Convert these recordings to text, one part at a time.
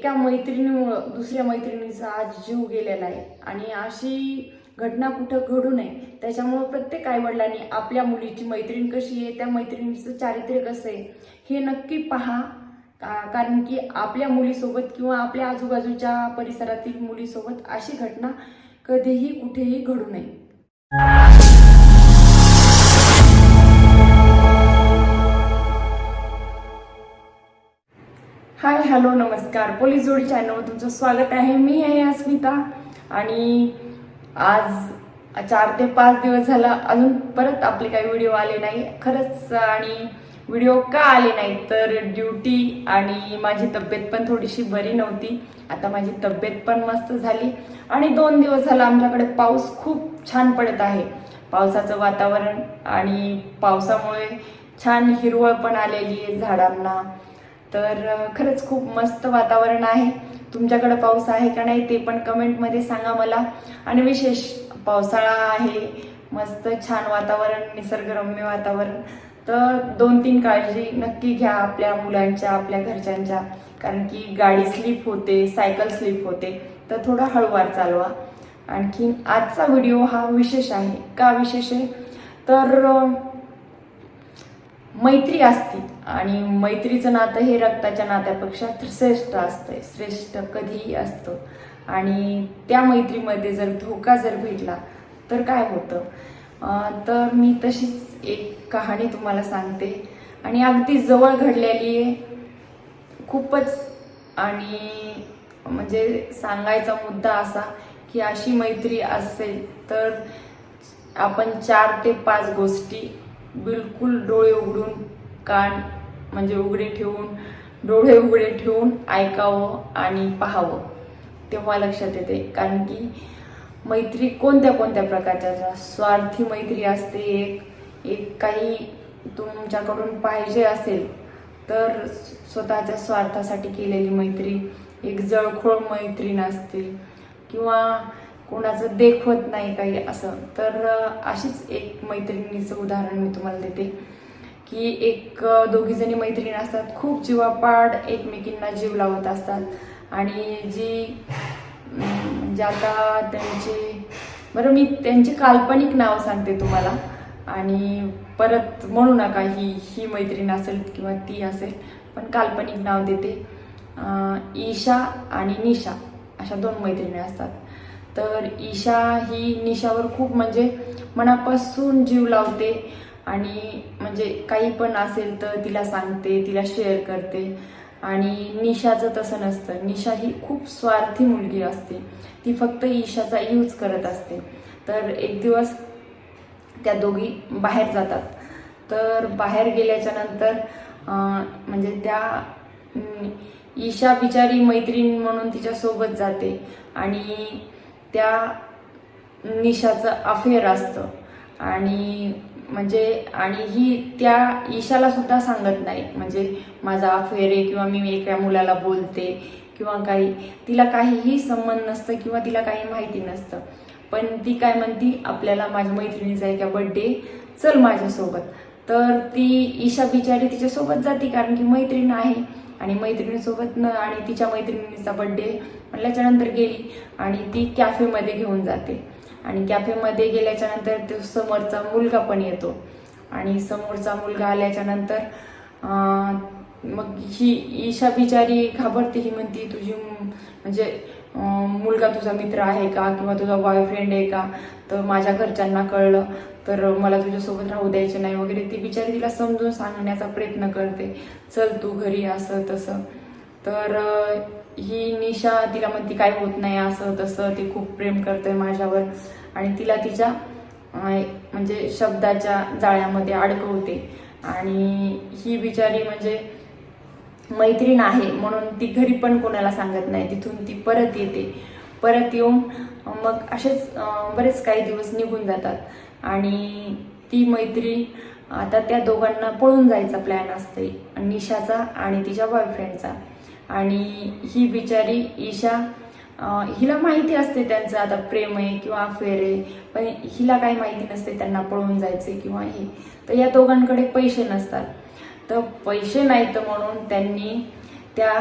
एका मैत्रिणीमुळं दुसऱ्या मैत्रिणीचा आज जीव गेलेला आहे. आणि अशी घटना कुठं घडू नये त्याच्यामुळं प्रत्येक आईवडिलांनी आपल्या मुलीची मैत्रीण कशी आहे त्या मैत्रिणीचं चारित्र्य कसं आहे हे नक्की पहा. कारण की आपल्या मुलीसोबत किंवा आपल्या आजूबाजूच्या परिसरातील मुलीसोबत अशी घटना कधीही कुठेही घडू नये. हॅलो नमस्कार. पोलीस जोडी चॅनलवर तुमचं स्वागत आहे. मी आहे अस्मिता आणि आज चार ते पाच दिवस झाला. अजून परत आपले काही व्हिडिओ आले नाही. खरंच आणि व्हिडिओ का आले नाही तर ड्युटी आणि माझी तब्येत पण थोडीशी बरी नव्हती. आता माझी तब्येत पण मस्त झाली. आणि दोन दिवस झाला आमच्याकडे पाऊस खूप छान पडत आहे. पावसाचं वातावरण आणि पावसामुळे छान हिरवळ पण आलेली आहे झाडांना. तर खरंच खूप मस्त वातावरण आहे. तुमच्याकडं पाऊस आहे का नाही ते पण कमेंटमध्ये सांगा मला. आणि विशेष पावसाळा आहे. मस्त छान वातावरण निसर्गरम्य वातावरण. तर दोन तीन काळजी नक्की घ्या आपल्या मुलांच्या आपल्या घरच्यांच्या. कारण की गाडी स्लिप होते सायकल स्लिप होते. तर थोडा हळूवार चालवा. आणखीन आजचा व्हिडिओ हा विशेष आहे. का विशेष आहे? तर मैत्री असती. आणि मैत्रीचं नातं हे रक्ताच्या नात्यापेक्षा श्रेष्ठ असतं श्रेष्ठ कधीही असतं. आणि त्या मैत्रीमध्ये जर धोका जर भेटला तर काय होतं? तर मी तशीच एक कहाणी तुम्हाला सांगते. आणि अगदी जवळ घडलेली आहे. खूपच आणि म्हणजे सांगायचा मुद्दा असा की अशी मैत्री असेल तर आपण चार ते पाच गोष्टी बिलकुल डोळे उघडून कान म्हणजे उघडे ठेवून डोळे उघडे ठेवून ऐकावं आणि पाहावं. तेव्हा लक्षात येते. कारण की मैत्री कोणत्या कोणत्या प्रकारच्या स्वार्थी मैत्री असते एक एक काही तुमच्याकडून पाहिजे असेल तर स्वतःच्या स्वार्थासाठी केलेली मैत्री एक जळखोळ मैत्रीण असते किंवा कोणाचं देखवत नाही काही असं. तर अशीच एक मैत्रिणीचं उदाहरण मी तुम्हाला देते. की एक दोघीजणी दोघी जणी मैत्रिणी असतात खूप जीवापाड एकमेकींना जीव लावत असतात. आणि जी म्हणजे आता त्यांचे बरं मी त्यांचे काल्पनिक नाव सांगते तुम्हाला. आणि परत म्हणू नका ही ही मैत्रीण असेल किंवा ती असेल पण काल्पनिक नाव देते. ईशा आणि निशा अशा दोन मैत्रिणी असतात. तर ईशा ही निशावर खूप म्हणजे मनापासून जीव लावते. आणि म्हणजे काही पण असेल तर तिला सांगते तिला शेअर करते. आणि निशाचं तसं नसतं. निशा ही खूप स्वार्थी मुलगी असते. ती फक्त ईशाचा यूज करत असते. तर एक दिवस त्या दोघी बाहेर जातात. तर बाहेर गेल्याच्यानंतर म्हणजे त्या ईशा बिचारी मैत्रीण म्हणून तिच्यासोबत जाते. आणि त्या निशाचं अफेअर असतं. आणि म्हणजे आणि ही त्या ईशाला सुद्धा सांगत नाही. म्हणजे माझा अफेअर आहे किंवा मी एका मुलाला बोलते किंवा काही तिला काहीही संबंध नसतं किंवा तिला काही माहिती नसतं. पण ती काय म्हणती आपल्याला माझ्या मैत्रिणीचा एका बड्डे चल माझ्यासोबत. तर ती ईशा बिचारी तिच्यासोबत जाते कारण की मैत्रीण आहे. आणि मैत्रिणीसोबत न आणि तिच्या मैत्रिणीचा बड्डे म्हटल्याच्यानंतर गेली आणि ती कॅफेमध्ये घेऊन जाते. आणि कॅफेमध्ये गेल्याच्यानंतर तो समोरचा मुलगा पण येतो. आणि समोरचा मुलगा आल्याच्यानंतर मग ही ईशा बिचारी घाबरते. ही म्हणती तुझी म्हणजे मुलगा तुझा मित्र आहे का? किंवा तुझा बॉयफ्रेंड आहे का? तर माझ्या घरच्यांना कळलं. तर मला तुझ्यासोबत राहू द्यायचे नाही वगैरे. ती बिचारी तिला समजून सांगण्याचा प्रयत्न करते. चल तू घरी असं तसं. तर ही निशा तिला म्हणती काय होत नाही असं तसं ती खूप प्रेम करते माझ्यावर. आणि तिला तिच्या म्हणजे शब्दाच्या जाळ्यामध्ये अडकवते. आणि ही बिचारी म्हणजे मैत्रीण आहे म्हणून ती घरी पण कोणाला सांगत नाही. तिथून ती परत येते. परत येऊन मग असेच बरेच काही दिवस निघून जातात. आणि ती मैत्री आता त्या दोघांना पळून जायचा प्लॅन असते निशाचा आणि तिच्या बॉयफ्रेंडचा आणि ही बिचारी ईशा हिला माहिती असते त्यांचं आता प्रेम आहे किंवा अफेअर आहे पण हिला काही माहिती नसते त्यांना पळून जायचे किंवा हे. तर या दोघांकडे पैसे नसतात. तर पैसे नाहीत म्हणून त्यांनी त्या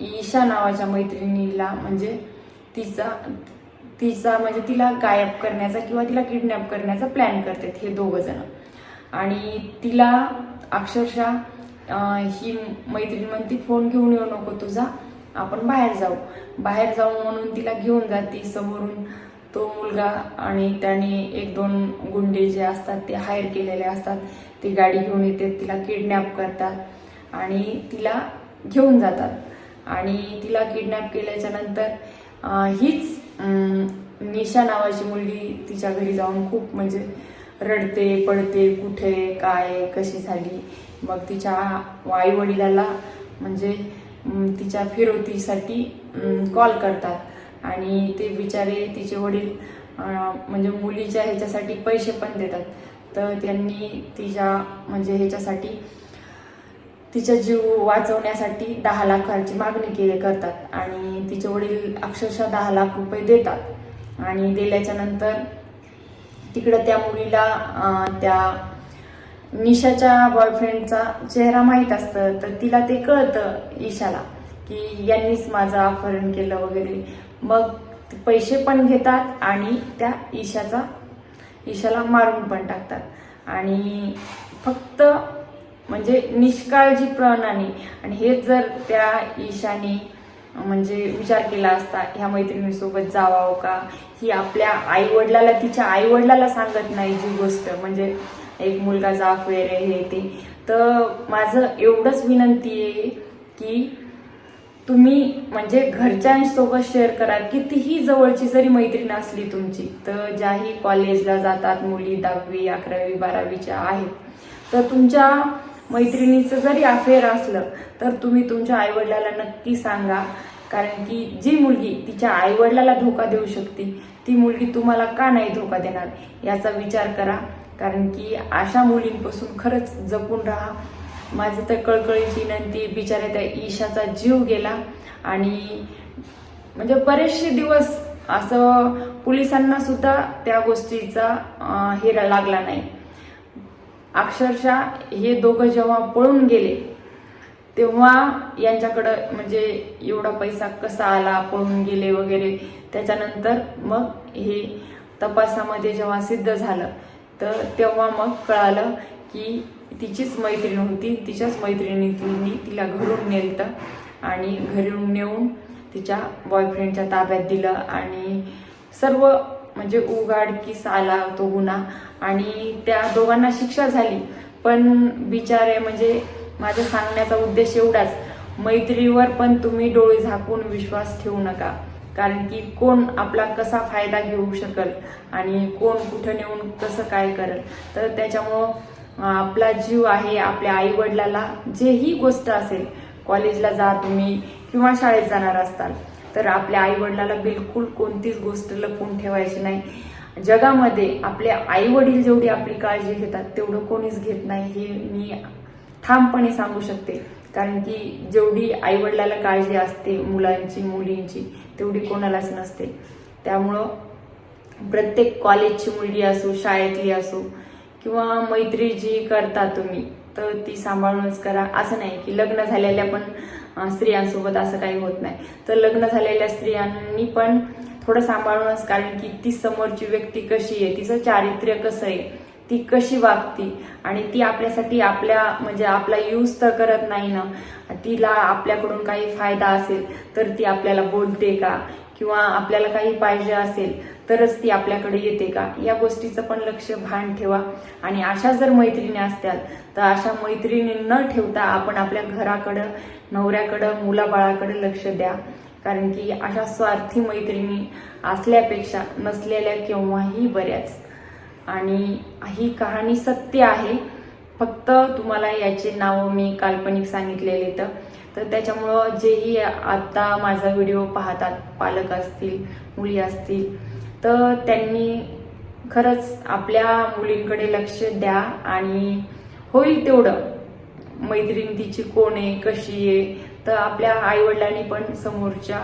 ईशा नावाच्या मैत्रिणीला म्हणजे तिचा तिचा म्हणजे तिला गायब करण्याचा किंवा तिला किडनॅप करण्याचा प्लॅन करतात हे दोघं जण. आणि तिला अक्षरशः ही मैत्रीण म्हणती फोन घेऊन येऊ नको तुझा आपण बाहेर जाऊ. बाहेर जाऊ म्हणून तिला घेऊन जाते समोरून. तो मुलगा आणि त्याने एक दोन गुंडे जे असतात ते हायर केलेले असतात. ती गाडी घेऊन येते तिला किडनॅप करतात आणि तिला घेऊन जातात. आणि तिला किडनॅप केल्याच्यानंतर हीच निशा नावाची मुलगी तिच्या घरी जाऊन खूप म्हणजे रडते पडते कुठे काय कशी झाली? मग तिच्या आई वडिलाला म्हणजे तिच्या फिरवतीसाठी कॉल करतात. आणि ते बिचारे तिचे वडील म्हणजे मुलीच्या ह्याच्यासाठी पैसे पण देतात. तर त्यांनी तिच्या म्हणजे ह्याच्यासाठी तिचा जीव वाचवण्यासाठी दहा लाखाची मागणी केली करतात. आणि तिचे वडील अक्षरशः दहा लाख रुपये देतात. आणि दिल्याच्यानंतर तिकडं त्या मुलीला त्या निशाच्या बॉयफ्रेंडचा चेहरा माहीत असतं. तर तिला ते कळतं ईशाला की यांनीच माझं अपहरण केलं वगैरे. मग पैसे पण घेतात आणि त्या ईशाचा ईशाला मारून पण टाकतात. आणि फक्त म्हणजे निष्काळजीपणाने आणि हेच जर त्या ईशाने म्हणजे विचार केला असता ह्या मैत्रिणीसोबत जावावं का? ही आपल्या आई वडिलाला तिच्या आई वडिलाला सांगत नाही जी गोष्ट. म्हणजे एक मुलगा जाफ वगैरे हे ते. तर माझं एवढंच विनंती आहे की तुम्ही म्हणजे घरच्यांसोबत शेअर करा. कितीही जवळची जरी मैत्रीण असली तुमची तर ज्याही कॉलेजला जातात मुली दहावी अकरावी बारावीच्या आहेत तर तुमच्या मैत्रिणीचं जरी अफेअर असलं तर तुम्ही तुमच्या आईवडिलाला नक्की सांगा. कारण की जी मुलगी तिच्या आईवडिलाला धोका देऊ शकते ती मुलगी तुम्हाला का नाही धोका देणार याचा विचार करा. कारण की अशा मुलींपासून खरंच जपून राहा. माझं तर कळकळीची विनंती बिचाऱ्या त्या ईशाचा जीव गेला. आणि म्हणजे बरेचसे दिवस असं पोलिसांना सुद्धा त्या गोष्टीचा हेरा लागला नाही. अक्षरशः हे दोघं जेव्हा पळून गेले तेव्हा यांच्याकडं म्हणजे एवढा पैसा कसा आला पळून गेले वगैरे त्याच्यानंतर मग हे तपासामध्ये जेव्हा सिद्ध झालं तर तेव्हा मग कळालं की तिचीच मैत्रीण होती. तिच्याच मैत्रिणीने तिला घरून नेलतं आणि घरून नेऊन तिच्या बॉयफ्रेंडच्या ताब्यात दिलं आणि सर्व म्हणजे उघाडकीस आला तो गुन्हा. आणि त्या दोघांना शिक्षा झाली. पण बिचारे म्हणजे माझ्या सांगण्याचा उद्देश एवढाच. मैत्रीवर पण तुम्ही डोळे झाकून विश्वास ठेवू नका. कारण की कोण आपला कसा फायदा घेऊ शकल आणि कोण कुठं नेऊन कसं काय करेल. तर त्याच्यामुळं आपला जीव आहे आपल्या आई वडिलाला जेही गोष्ट असेल कॉलेजला जा तुम्ही किंवा शाळेत जाणार असताल तर आपल्या आईवडिलाला बिलकुल कोणतीच गोष्ट लपवून ठेवायची नाही. जगामध्ये आपले आई वडील जेवढी आपली काळजी घेतात तेवढं कोणीच घेत नाही हे मी ठामपणे सांगू शकते. कारण की जेवढी आई वडिलाला काळजी असते मुलांची मुलींची तेवढी कोणालाच नसते. त्यामुळं प्रत्येक कॉलेजची मुलगी असो शाळेतली असो किंवा मैत्री जी करता तुम्ही तर ती सांभाळूनच करा. असं नाही की लग्न झालेल्या पण स्त्रियांसोबत असं काही होत नाही. तर लग्न झालेल्या स्त्रियांनी पण थोडं सांभाळूनच कारण की ती समोरची व्यक्ती कशी आहे तिचं चारित्र्य कसं आहे ती कशी वागती आणि ती आपल्यासाठी आपल्या म्हणजे आपला यूज तर करत नाही ना तिला आपल्याकडून काही फायदा असेल तर ती आपल्याला बोलते का? किंवा आपल्याला काही पाहिजे असेल तरच ती आपल्याकडे येते का? या गोष्टीचं पण लक्ष भान ठेवा. आणि अशा जर मैत्रिणी असत्याल तर अशा मैत्रिणी न ठेवता आपण आपल्या घराकडं नवऱ्याकडं मुलाबाळाकडं लक्ष द्या. कारण की अशा स्वार्थी मैत्रिणी असल्यापेक्षा नसलेल्या केव्हाही बऱ्याच. आणि ही कहाणी सत्य आहे. फक्त तुम्हाला याचे नाव मी काल्पनिक सांगितलेले तर. तर त्याच्यामुळं जेही आत्ता माझा व्हिडिओ पाहतात पालक असतील मुली असतील तर त्यांनी खरंच आपल्या मुलींकडे लक्ष द्या आणि होईल तेवढं. मैत्रीण तिची कोण आहे कशी आहे तर आपल्या आईवडिलांनी पण समोरच्या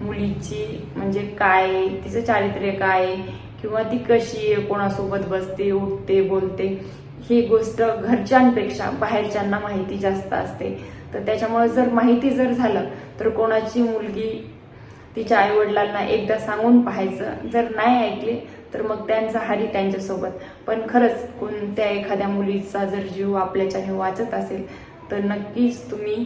मुलीची म्हणजे काय तिचं चारित्र्य काय आहे किंवा ती कशी आहे कोणासोबत बसते उठते बोलते ही गोष्ट घरच्यांपेक्षा बाहेरच्यांना माहिती जास्त असते. तर त्याच्यामुळे जर माहिती जर झालं तर कोणाची मुलगी तिच्या आईवडिलांना एकदा सांगून पाहायचं. जर नाही ऐकले तर मग त्यांचा हारी त्यांच्यासोबत. पण खरंच कोणत्या एखाद्या मुलीचा जर जीव आपल्याच्याने वाचत असेल तर नक्कीच तुम्ही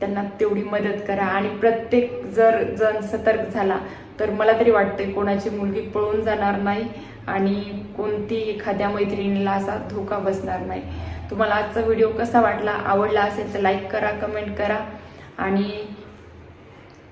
त्यांना तेवढी मदत करा. आणि प्रत्येक जर जण सतर्क झाला तर मला तरी वाटतंय कोणाची मुलगी पळून जाणार नाही आणि कोणती एखाद्या मैत्रिणीला असा धोका बसणार नाही. तुम्हाला आजचा व्हिडिओ कसा वाटला आवडला असेल तर लाईक करा कमेंट करा. आणि